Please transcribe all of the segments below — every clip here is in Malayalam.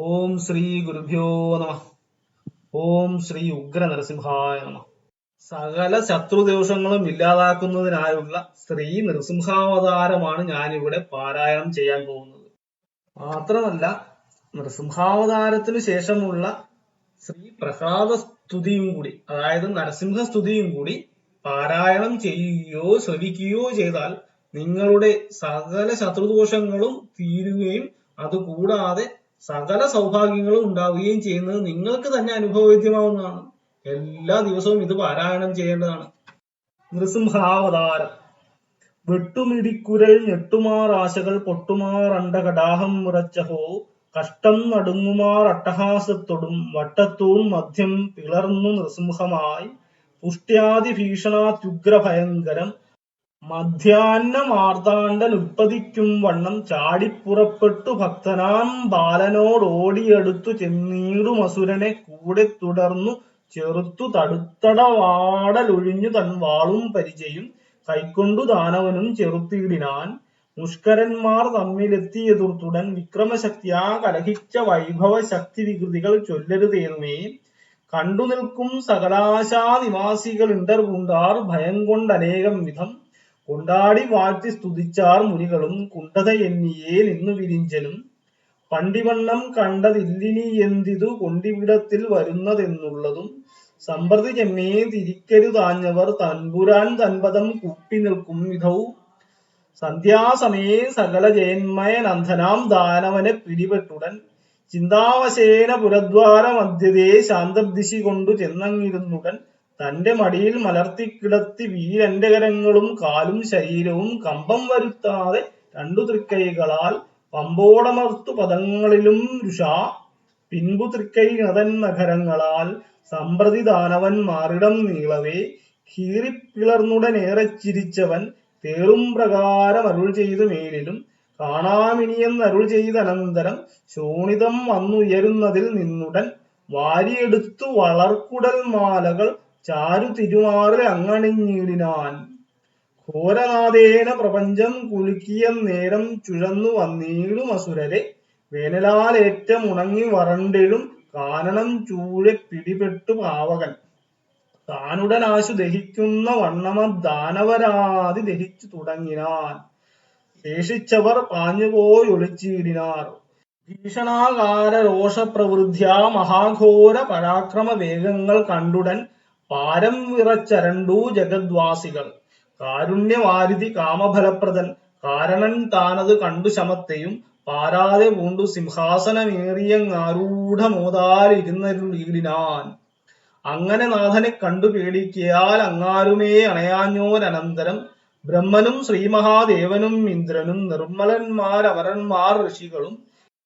ഓം ശ്രീ ഗുരുഭ്യോ നമ. ഓം ശ്രീ ഉഗ്ര നരസിംഹായ നമ. സകല ശത്രുദോഷങ്ങളും ഇല്ലാതാക്കുന്നതിനായുള്ള ശ്രീ നൃസിംഹാവതാരമാണ് ഞാനിവിടെ പാരായണം ചെയ്യാൻ പോകുന്നത്. മാത്രമല്ല നൃസിംഹാവതാരത്തിന് ശേഷമുള്ള ശ്രീ പ്രഹ്ലാദ സ്തുതിയും കൂടി അതായത് നരസിംഹ സ്തുതിയും കൂടി പാരായണം ചെയ്യുകയോ ശ്രവിക്കുകയോ ചെയ്താൽ നിങ്ങളുടെ സകല ശത്രുദോഷങ്ങളും തീരുകയും അതുകൂടാതെ സകല സൗഭാഗ്യങ്ങളും ഉണ്ടാവുകയും ചെയ്യുന്നത് നിങ്ങൾക്ക് തന്നെ അനുഭവവേദ്യമാവുന്നതാണ്. എല്ലാ ദിവസവും ഇത് പാരായണം ചെയ്യേണ്ടതാണ്. നൃസിംഹാവതാരം. വെട്ടുമിടിക്കുരൽ ഞെട്ടുമാർ ആശകൾ പൊട്ടുമാർ അണ്ടകടാഹം മുറച്ചഹോ. കഷ്ടം നടുങ്ങുമാർ അട്ടഹാസത്തൊടും. വട്ടത്തൂൺ മധ്യം പിളർന്നു നൃസിംഹമായി. പുഷ്ട്യാദി ഭീഷണാത്യുഗ്ര ഭയങ്കരം മധ്യാഹ്നമാർത്താണ്ഡൻ ഉൽപ്പതിക്കും വണ്ണം ചാടിപ്പുറപ്പെട്ടു ഭക്തനാം ബാലനോടോടിയടുത്തു ചെന്നീടുമസുരനെ കൂടെ തുടർന്നു ചെറുത്തു തടുത്തടവാടലൊഴിഞ്ഞു തൻ വാളും പരിചയും കൈക്കൊണ്ടു ദാനവനും ചെറുത്തിയിടിനാൻ മുഷ്കരന്മാർ തമ്മിലെത്തിയതുർത്തുടൻ വിക്രമശക്തിയാ കലഹിച്ച വൈഭവ ശക്തി വികൃതികൾ ചൊല്ലരുതേതുമേ. കണ്ടു നിൽക്കും സകലാശാ നിവാസികൾ പൂണ്ടാർ ഭയം കൊണ്ടനേകം വിധം കൊണ്ടാടി വാഴ്ത്തി സ്തുതിച്ചാർ മുനികളും കുണ്ടത എന്നിയേ നിന്നു വിരിഞ്ചനും പണ്ടിവണ്ണം കണ്ടതില്ലിനി എന്തിതു കൊണ്ടിവിടത്തിൽ വരുന്നതെന്നുള്ളതും സമ്പ്രതി ചെമ്മേ തിരിക്കരുതാഞ്ഞവർ തൻപുരാൻ തൻപദം കൂപ്പി നിൽക്കും വിധവും. സന്ധ്യാസമയേ സകല ജയന്മയനന്ധനാം ദാനവനെ പിടിപെട്ടുടൻ ചിന്താവശേന പുരദ്വാര മധ്യതേ ശാന്തദിശി കൊണ്ടു ചെന്നങ്ങിരുന്നുടൻ തന്റെ മടിയിൽ മലർത്തി കിടത്തി വീരന്റെ കരങ്ങളും കാലും ശരീരവും കമ്പം വരുത്താതെ രണ്ടു തൃക്കൈകളാൽ പമ്പോടമർത്തു പദങ്ങളിലും രുഷ പിൻപു തൃക്കൈ നതൻ നഗരങ്ങളാൽ സമ്പ്രതി ദാനവൻ മാറിടം നീളവേ. കീറിപ്പിളർന്നുടനേറെ ചിരിച്ചവൻ തേറും പ്രകാരം അരുൾ ചെയ്തു മേലിലും. കാണാമിനിയെന്ന് അരുൾ ചെയ്തനന്തരം ശോണിതം വന്നുയരുന്നതിൽ നിന്നുടൻ വാരിയെടുത്തു വളർക്കുടൽ മാലകൾ ചാരു തിരുമാറിൽ അങ്ങണിഞ്ഞിടിനാൻ. ഘോരനാഥേന പ്രപഞ്ചം കുലുക്കിയ നേരം ചുഴന്നു വന്നീടും അസുരരെ. വേനലാലേറ്റം ഉണങ്ങി വരണ്ടിടും കാരണം ചൂഴെ പിടിപെട്ടു പാവകൻ. താനുടനാശു ദഹിക്കുന്ന വണ്ണമ ദാനവരാതി ദഹിച്ചു തുടങ്ങിനാൻ. ശേഷിച്ചവർ പാഞ്ഞുപോയി ഒളിച്ചിടിനാർ ഭീഷണാകാര രോഷപ്രവൃദ്ധ്യാ മഹാഘോര പരാക്രമ വേഗങ്ങൾ കണ്ടുടൻ പാരം വിറച്ചരണ്ടു ജഗദ്വാസികൾ. കാരുണ്യവാരിധി കാമഫലപ്രദൻ. കാരണൻ താനത് കണ്ടു ശമത്തെയും പാരാതെ പൂണ്ടു സിംഹാസനമേറിയങ്ങാരൂഢമോതാലിരുന്നരുളീടിനാൻ അങ്ങനെ നാഥനെ കണ്ടു പേടിക്കയാൽ അങ്ങാരുമേ അണയാഞ്ഞോരനന്തരം. ബ്രഹ്മനും ശ്രീമഹാദേവനും ഇന്ദ്രനും നിർമ്മലന്മാരമരന്മാർ ഋഷികളും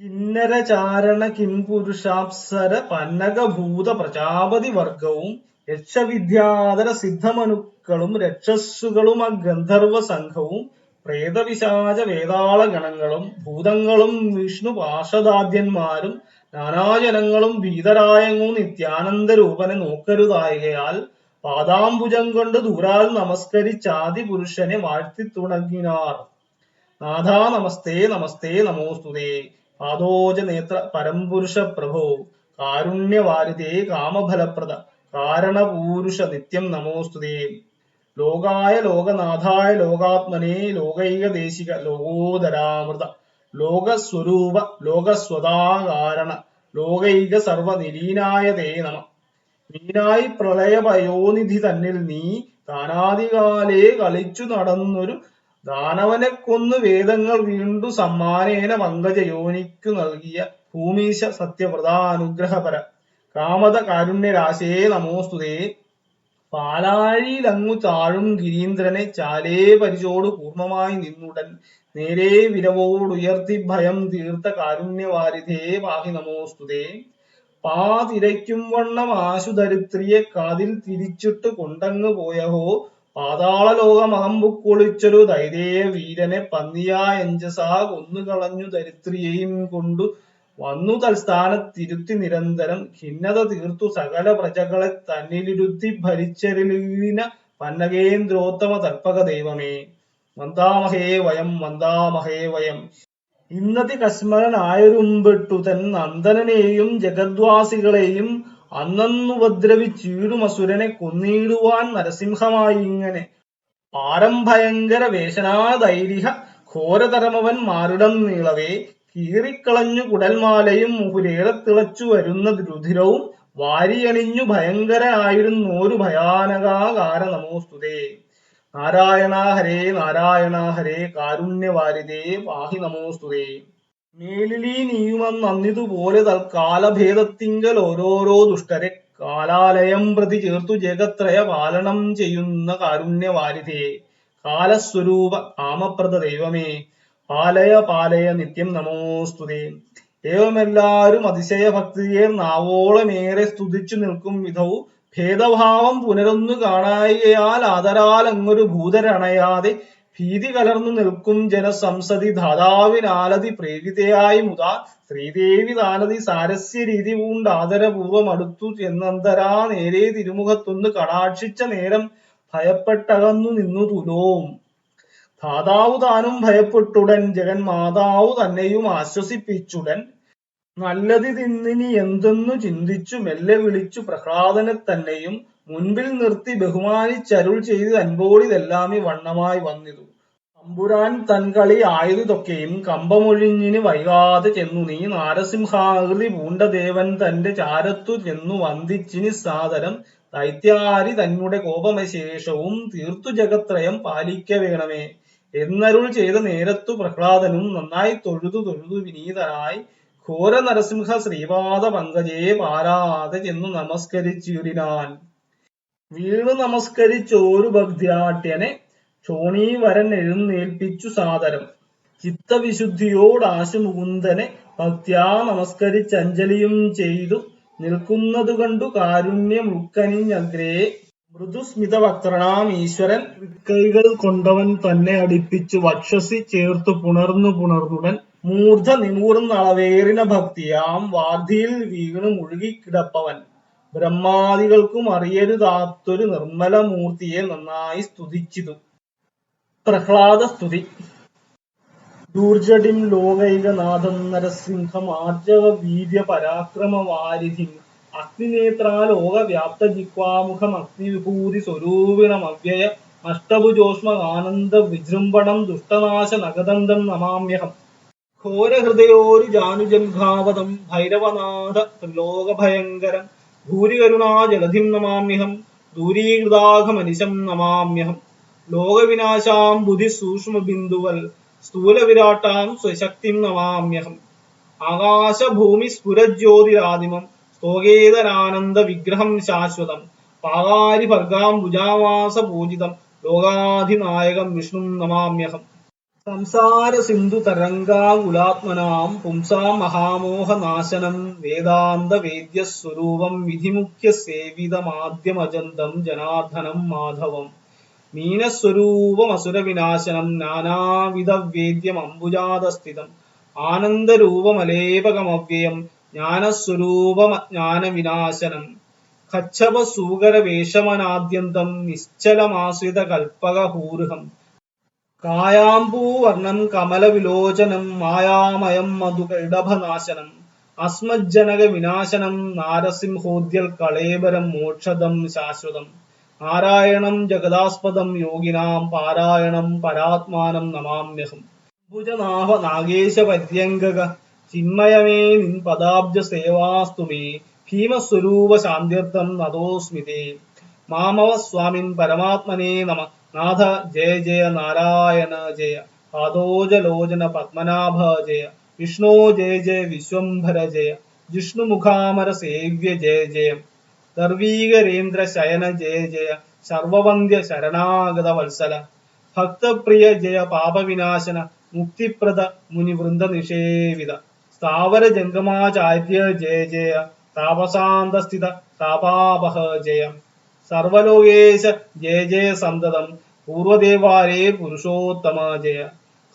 കിന്നരചാരണ കിംപുരുഷാപ്സര പന്നകഭൂത പ്രജാപതി വർഗവും യക്ഷവിദ്യാധര സിദ്ധമനുക്കളും രക്ഷസ്സുകളും ആ ഗന്ധർവ സംഘവും പ്രേതവിശാച വേതാള ഗണങ്ങളും ഭൂതങ്ങളും വിഷ്ണു പാർഷദാദ്യന്മാരും നാനാജനങ്ങളും ഭീതരായങ്ങു നിത്യാനന്ദ രൂപനെ നോക്കരുതായകയാൽ പാദാംബുജം കൊണ്ട് ദൂരാൽ നമസ്കരിച്ചാതി പുരുഷനെ വാഴ്ത്തി തുടങ്ങിനാർ നാഥാ നമസ്തേ നമസ്തേ നമോസ്തുതേ പാദോജ നേത്ര പരംപുരുഷ പ്രഭോ കാരുണ്യവാരിതേ കാമഫലപ്രദ. കാരണപൂരുഷ നിത്യം നമോസ്തുതേ ലോകായ ലോകനാഥായ ലോകാത്മനെ ലോകൈക ദേശിക ലോകോദരാമൃത. ലോകസ്വരൂപ ലോകസ്വതാകാരണ ലോകൈക സർവനിലീനായ തേ നമ. നീനായി പ്രളയപയോനിധി തന്നിൽ നീ താനാദികാലേ കളിച്ചു നടന്നൊരു ദാനവനെ കൊന്നു വേദങ്ങൾ വീണ്ടു സമ്മാനേന പങ്കജയോനിക്കു നൽകിയ ഭൂമീശ സത്യവ്രതാനുഗ്രഹപര. കാമത കാരുണ്യരാശേ നമോസ്തുതേ പാലാഴിയിലങ്ങു താഴും ഗിരീന്ദ്രനെ ചാലേ പരിചോട് പൂർണമായി നിന്നുടൻ. നേരെ വിരവോടുയർത്തി ഭയം തീർത്ത കാരുണ്യവാരിധേ പാഹി നമോസ്തുതേ പാതിരയ്ക്കും വണ്ണം ആശുധരിത്രിയെ കാതിൽ തിരിച്ചിട്ട് കൊണ്ടങ്ങ് പോയഹോ. പാതാള ലോകമഹമ്പുക്കൊളിച്ചൊരു ധൈര്യ വീരനെ പന്നിയായഞ്ചസാ കൊന്നുകളഞ്ഞു ധരിത്രിയെയും കൊണ്ടു വന്നു തൽസ്ഥാനത്തിരുത്തി നിരന്തരം ഖിന്നത തീർത്തു സകല പ്രജകളെ തന്നിലിരുത്തി ഭരിച്ചരുളിന പന്നകേന്ദ്രോത്തമ തർപ്പക ദൈവമേ. മന്ദാമഹേ വയം മന്ദാമഹേ വയം. ഇന്നതി കസ്മരനായൊരുമ്പെട്ടു തൻ നന്ദനനെയും ജഗദ്വാസികളെയും അന്നന്നുപദ്രവിച്ചീടും അസുരനെ കൊന്നിടുവാൻ നരസിംഹമായി ഇങ്ങനെ. പാരംഭയങ്കര വേഷനാദൈരിഹ ഘോരതരമവൻ മാറിടം നീളവേ. കീറിക്കളഞ്ഞു കുടൽമാലയും മുഹുരേറെ തിളച്ചു വരുന്ന രുധിരവും വാരിയണിഞ്ഞു ഭയങ്കരനായിരുന്നോരു ഭയാനകാകാര നമോസ്തുതേ. നാരായണ ഹരേ നാരായണ ഹരേ കാരുണ്യവാരിതേ വാഹി നമോസ്തുതേ. മേലിലീ നന്ദിതുപോലെ തൽക്കാലഭേദത്തിങ്കൽ ഓരോരോ ദുഷ്ടരെ കാലാലയം പ്രതി ചേർത്തു ജഗത്രയ പാലനം ചെയ്യുന്ന കാരുണ്യവാരിതേ. കാലസ്വരൂപ കാമപ്രദ ദൈവമേ പാലയ പാലയ നിത്യം നമോസ്തുതേ അതിശയ അതിശയഭക്തിയെ നാവോളമേറെ സ്തുതിച്ചു നിൽക്കും വിധവും. ഭേദഭാവം പുനരൊന്നു കാണായികയാൽ ആദരാൽ അങ്ങൊരു ഭൂതരണയാതെ ഭീതി കലർന്നു നിൽക്കും ജനസംസതി ധാതാവിനാലതി പ്രേരിതയായി മുതാ. ശ്രീദേവി താനതി സാരസ്യ രീതി പൂണ്ട് ആദരപൂർവം അടുത്തു എന്നന്തരാ നേരെ തിരുമുഖത്തൊന്ന് കടാക്ഷിച്ച നേരം ഭയപ്പെട്ടകന്നു നിന്നു തുലോം. ധാതാവു താനും ഭയപ്പെട്ടുടൻ ജഗൻ മാതാവ് തന്നെയും ആശ്വസിപ്പിച്ചുടൻ നല്ലതി തിന്നിനി എന്തെന്നു ചിന്തിച്ചു മെല്ലെ വിളിച്ചു പ്രഹ്ലാദനെ തന്നെയും മുൻപിൽ നിർത്തി ബഹുമാനിച്ചരുൾ ചെയ്ത് അൻപോടിതെല്ലാമി വണ്ണമായി വന്നിതു. തമ്പുരാൻ തൻകളി ആയതുതൊക്കെയും കമ്പമൊഴിഞ്ഞിന് വൈകാതെ ചെന്നു. നീ നാരസിംഹാകൃതി പൂണ്ട ദേവൻ തന്റെ ചാരത്തു ചെന്നു വന്ദിച്ചിന് സാദരം. ദൈത്യാരി തന്നെ കോപമശേഷവും തീർത്തു ജഗത്രയം പാലിക്ക വേണമേ എന്നരുൾ ചെയ്ത നേരത്തു പ്രഹ്ലാദനും നന്നായി തൊഴുതു തൊഴുതു വിനീതനായി ഘോര നരസിംഹ ശ്രീപാദ പങ്കജയെ പാരാതെ ചെന്നു നമസ്കരിച്ചുരിനാൻ വീണു നമസ്കരിച്ചോരു ഭക്തിയാട്യനെ ചോണീവരൻ എഴുന്നേൽപ്പിച്ചു സാദരം. ചിത്തവിശുദ്ധിയോടാശു മുകുന്ദനെ ഭക്ത്യാ നമസ്കരിച്ചഞ്ജലിയും ചെയ്തു നിൽക്കുന്നതു കണ്ടു കാരുണ്യമുൾക്കനിഞ്ഞഗ്രേ മൃദുസ്മിതവക്തൃണാം ഈശ്വരൻ കൈകൾ കൊണ്ടവൻ തന്നെ അടിപ്പിച്ച് വക്ഷസി ചേർത്തു പുണർന്നു പുണർന്നുടൻ മൂർധ നിമൂർന്നളവേറിന ഭക്തിയാം വാർധിയിൽ വീണു മുഴുകിക്കിടപ്പവൻ. ബ്രഹ്മാദികൾക്കും അറിയരുതാത്തൊരു നിർമ്മല മൂർത്തിയെ നന്നായി സ്തുതിച്ചിതു. പ്രഹ്ലാദ സ്തുതി ദൂർജടിം ലോകൈകനാഥം നരസിംഹം ആർജവ വീര്യ പരാക്രമ വാരിധിം അഗ്നിനേത്രാലോക ജിക്വാമുഖം അഗ്നിവിഭൂതി സ്വരൂപിണം അവ്യയ നഷ്ടഭുജോഷ്മ ആനന്ദ വിജൃംഭണം ദുഷ്ടനാശ നഗദന്തം നമാമ്യഹം. ഘോരഹൃദയോരു ജാനുജംഘാവതം ഭൈരവനാഥ ത്രിലോകഭയങ്കരം. ഭൂരികരുണാ ജലധിം നമാമ്യഹം ദൂരീകൃതാഘമനിശം നമാമ്യഹം. ലോകവിനാശാം ബുധി സൂക്ഷ്മ ബിന്ദുവൽ സ്ഥൂലവിരാട്ടാം സ്വശക്തിം നമാമ്യഹം. ആകാശഭൂമി സ്ഫുരജ്യോതിരാദിമം സ്തോകേതരാനന്ദ വിഗ്രഹം ശാശ്വതം. പാകാരി ഭർഗാം ഭുജാവാസ പൂജിതം. ലോകാധിനായകം വിഷ്ണു നമാമ്യഹം. സംസാര സിന്ധു തരംഗാകുലാത്മനാം പുംസാം മഹാമോഹനാശനം. വേദാന്ത വേദ്യ സ്വരൂപം വിധിമുഖ്യ സേവിതമാദ്യമജന്തം ജനാർദ്ദനം മാധവം. മീനസ്വരൂപമസുരവിനാശനം നാനാവിധ വേദ്യം അംബുജാതസ്ഥിതം ആനന്ദരൂപമലേപകമവ്യയം. ജ്ഞാനസ്വരൂപമജ്ഞാനവിനാശനം കച്ഛപസൂകരവേഷമനാദ്യന്തം നിശ്ചലമാശ്രിത കൽപ്പകഹൂർഹം കായാമ്പൂവർണം കമലവിലോചനം മായാമയം മധുകൈഡഭനാശനം അസ്മജ്ജനക വിനാശനം നാരസിംഹോദ്യൽ കളേബരം മോക്ഷതം ശാശ്വതം. നാരായണം ജഗദാസ്പദം യോഗിനാം പാരായണം പരാത്മാനം നമാമ്യഹം. ഭുജനാഭ നാഗേശ പര്യങ്കക ചിന്മയമേ നിൻ പദാബ്ജ സേവാസ്തുമേ ഭീമസ്വരൂപ ശാന്തിർത്ഥം നദോസ്മിതേ മാമവ സ്വാമിൻ പരമാത്മനേ നമ. നാഥ ജയ ജയ നാരായണ ജയ. പാദോജലോചന പത്മനാഭ ജയ. വിഷ്ണോ ജയ ജയ വിശ്വംഭര ജയ. ജിഷ്ണുമുഖാമര സേവ്യ ജയ ജയം. ദർവീകരേന്ദ്ര ശയന ജയ ജയ. സർവവന്ദ്യ ശരണാഗത വത്സല. ഭക്തപ്രിയ ജയ പാപവിനാശന. മുക്തിപ്രദ മുനിവൃന്ദ നിഷേവിത സ്ഥാവര ജംഗമാചാര്യ ജയ ജയ താപസാന്തസ്ഥിത താപാപഹ ജയ. സർവലോകേശ ജയ ജയ സന്തതം പൂർവദേവാരേ പുരുഷോത്തമ ജയ.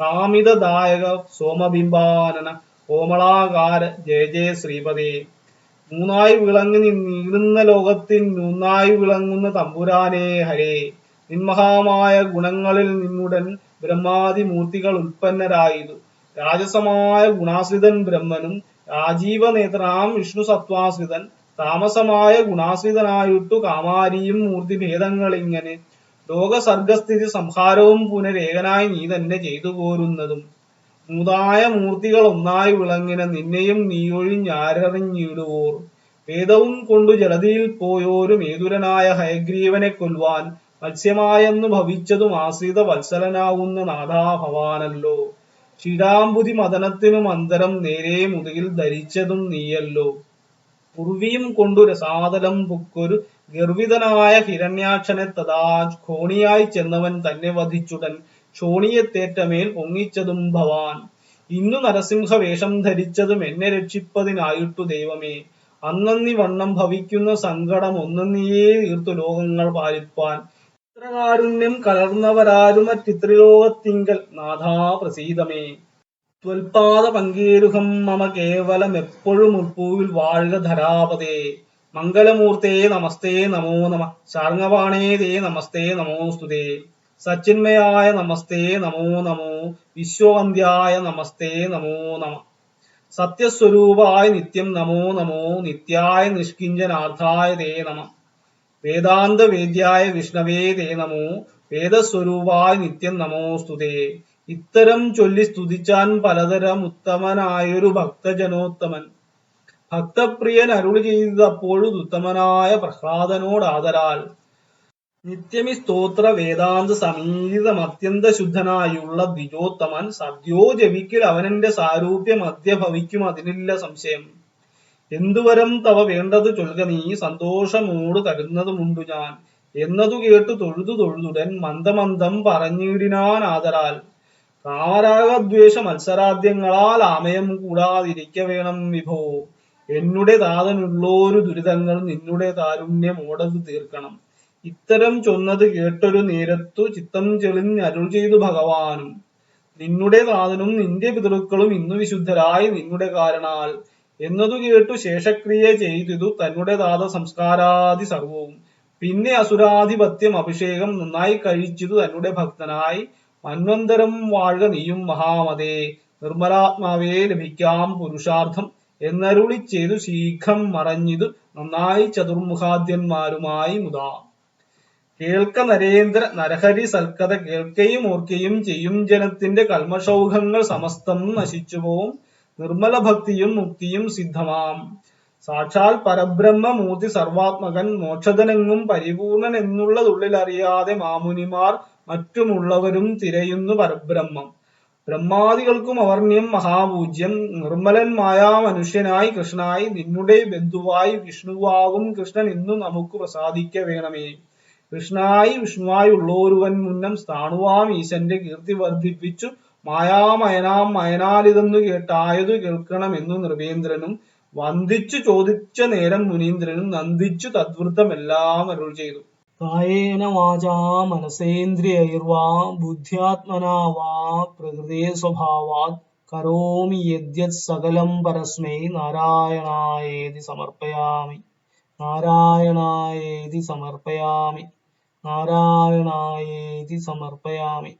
കാമിതദായക സോമബിംബാനന കോമളാകാര ജയ ജയ ശ്രീപതേ മൂന്നായി വിളങ്ങി നീളുന്ന ലോകത്തിൽ മൂന്നായി വിളങ്ങുന്ന തമ്പുരാനേ ഹരേ. നിന്മഹാമായ ഗുണങ്ങളിൽ നിന്നുടൻ ബ്രഹ്മാതി മൂർത്തികൾ ഉൽപ്പന്നരായതു. രാജസമായ ഗുണാശ്രിതൻ ബ്രഹ്മനും രാജീവ നേത്രാം വിഷ്ണു സത്വാശ്രിതൻ താമസമായ ഗുണാശ്രിതനായിട്ടു കാമാരിയും മൂർത്തി ഭേദങ്ങൾ മൂർത്തിഭേദങ്ങളിങ്ങനെ ലോകസർഗസ്ഥിതി സംഹാരവും പുനരേകനായി നീ തന്നെ ചെയ്തു പോരുന്നതും. മൂതായ മൂർത്തികൾ ഒന്നായി വിളങ്ങിന നിന്നെയും നീയൊഴിഞ്ഞാരറിഞ്ഞിടുവോർ വേദവും കൊണ്ടു ജലതിയിൽ പോയോരും ഏതുരനായ ഹയഗ്രീവനെ കൊല്ലുവാൻ മത്സ്യമായെന്നു ഭവിച്ചതും ആശ്രിത വത്സലനാവുന്ന നാഥാ ഭവാനല്ലോ ഷിരാംബുതി മദനത്തിനു മന്ദരം നേരെ മുതുകിൽ ധരിച്ചതും നീയല്ലോ. ഉർവിയും കൊണ്ടൊരു രസാതലം പുക്കൊരു ഗർവിതനായ ഹിരണ്യാക്ഷനെ തഥാ ഖോണിയായി ചെന്നവൻ തന്നെ വധിച്ചുടൻ ക്ഷോണിയത്തേറ്റമേൽ ഒങ്ങിച്ചതും ഭവാൻ. ഇന്നു നരസിംഹ വേഷം ധരിച്ചതും എന്നെ രക്ഷിപ്പതിനായിട്ടു ദൈവമേ. അന്നന്നി വണ്ണം ഭവിക്കുന്ന സങ്കടം ഒന്നന്നിയേ തീർത്തു ലോകങ്ങൾ പാലിപ്പാൻ. ഇത്ര കാരുണ്യം കലർന്നവരാരും മറ്റിത്രിലോകത്തിങ്കൽ നാഥാ പ്രസീതമേ. ത്വൽപാദ പങ്കേരുഹം മമ കേവലം എപ്പോഴും ഉൾപ്പൂവിൽ വാഴുക ധരാപതേ. മംഗലമൂർത്തേ നമസ്തേ നമോ നമ. ശാർങ്ങവാണേ നമസ്തേ നമോസ്തുതേ സച്ചിന്മയായ നമസ്തേ നമോ നമോ. വിശ്വവന്ധ്യായ നമസ്തേ നമോ നമ. സത്യസ്വരൂപായ നിത്യം നമോ നമോ. നിത്യായ നിഷ്കിഞ്ചനാർത്ഥായ തേ നമ. വേദാന്ത വേദ്യായ വിഷ്ണവേ തേ നമോ വേദസ്വരൂപായ നിത്യം നമോസ്തുതേ. ഇത്തരം ചൊല്ലി സ്തുതിച്ചാൻ പലതരം ഉത്തമനായൊരു ഭക്തജനോത്തമൻ. ഭക്തപ്രിയൻ അരുളി ചെയ്തപ്പോഴും ഉത്തമനായ പ്രഹ്ലാദനോടാദരാൽ നിത്യമി സ്തോത്ര വേദാന്ത സമീതം അത്യന്ത ശുദ്ധനായുള്ള ദ്വിജോത്തമൻ സദ്യോ ജപിക്കൽ അവനെന്റെ സാരൂപ്യം അദ്യ ഭവിക്കും അതിനില്ല സംശയം. എന്തുവരം തവ വേണ്ടത് ചൊൽക നീ? സന്തോഷമോട് തരുന്നതുമുണ്ടു ഞാൻ. എന്നതു കേട്ടു തൊഴുതു തൊഴുതുടൻ മന്ദമന്ദം പറഞ്ഞിടിനാൻ ആദരാൽ. കാരാഗദ്വേഷ മത്സരാദ്യങ്ങളാൽ ആമയം കൂടാതിരിക്ക വേണം വിഭോ. എന്നുടെ താതനുള്ളോരു ദുരിതങ്ങൾ നിന്നുടെ താരുണ്യം ഓടത് തീർക്കണം. ഇത്തരം ചൊന്നത് കേട്ടൊരു നേരത്തു ചിത്തം ചെളിഞ്ഞരുൾ ചെയ്തു ഭഗവാനും. നിന്നുടെ താതനും നിന്റെ പിതൃക്കളും ഇന്നു വിശുദ്ധരായി നിന്നുടെ കാരണാൽ എന്നതു കേട്ടു ശേഷക്രിയ ചെയ്തിതു തന്നെ ദാത സംസ്കാരാദി സർവവും. പിന്നെ അസുരാധിപത്യം അഭിഷേകം നന്നായി കഴിച്ചതു തന്നെ ഭക്തനായി. മന്വന്തരം വാഴുക നീയും മഹാമതേ. നിർമ്മലാത്മാവേ ലഭിക്കാം പുരുഷാർത്ഥം എന്നരുളി ചെയ്തു ശീഘ്രം മറഞ്ഞിതു നന്നായി ചതുർമുഖാദ്യന്മാരുമായി മുതാ. കേൾക്ക നരേന്ദ്ര നരഹരി സൽക്കഥ കേൾക്കയും ഓർക്കുകയും ചെയ്യും ജനത്തിന്റെ കൽമസൗഖങ്ങൾ സമസ്തം നശിച്ചു നശിച്ചുപോവും. നിർമ്മല ഭക്തിയും മുക്തിയും സിദ്ധമാം. സാക്ഷാൽ പരബ്രഹ്മ മൂർത്തി സർവാത്മകൻ മോക്ഷതനെങ്ങും പരിപൂർണൻ എന്നുള്ളതുള്ളിലറിയാതെ മാമുനിമാർ മറ്റുമുള്ളവരും തിരയുന്നു പരബ്രഹ്മം. ബ്രഹ്മാദികൾക്കും അവർണ്യം മഹാപൂജ്യം. നിർമ്മലൻ മായാ മനുഷ്യനായി കൃഷ്ണനായി നിന്നുടെ ബന്ധുവായി വിഷ്ണുവാകും കൃഷ്ണൻ ഇന്നു നമുക്ക് പ്രസാദിക്ക വേണമേ. കൃഷ്ണായി വിഷ്ണുവായി ഉള്ളോരുവൻ മുന്നം സ്ഥാണുവാം ഈശന്റെ കീർത്തി വർദ്ധിപ്പിച്ചു മായാമയനാം മയനാലിതെന്നു കേട്ടായതു കേൾക്കണമെന്നു നൃപേന്ദ്രനും വന്ദിച്ചു ചോദിച്ച നേരം മുനീന്ദ്രനും നന്ദിച്ചു തദ്വൃത്തമെല്ലാം അരുൾ ചെയ്തു. കായേന വാചാ മനസേന്ദ്രിയൈർവാ ബുദ്ധ്യാത്മനാ വാ പ്രകൃതേ സ്വഭാവാത് കരോമി യദ്യത് സകലം പരസ്മൈ നാരായണായേതി സമർപ്പയാമി. നാരായണായേതി സമർപ്പയാമി. നാരായണായേതി സമർപ്പയാമി.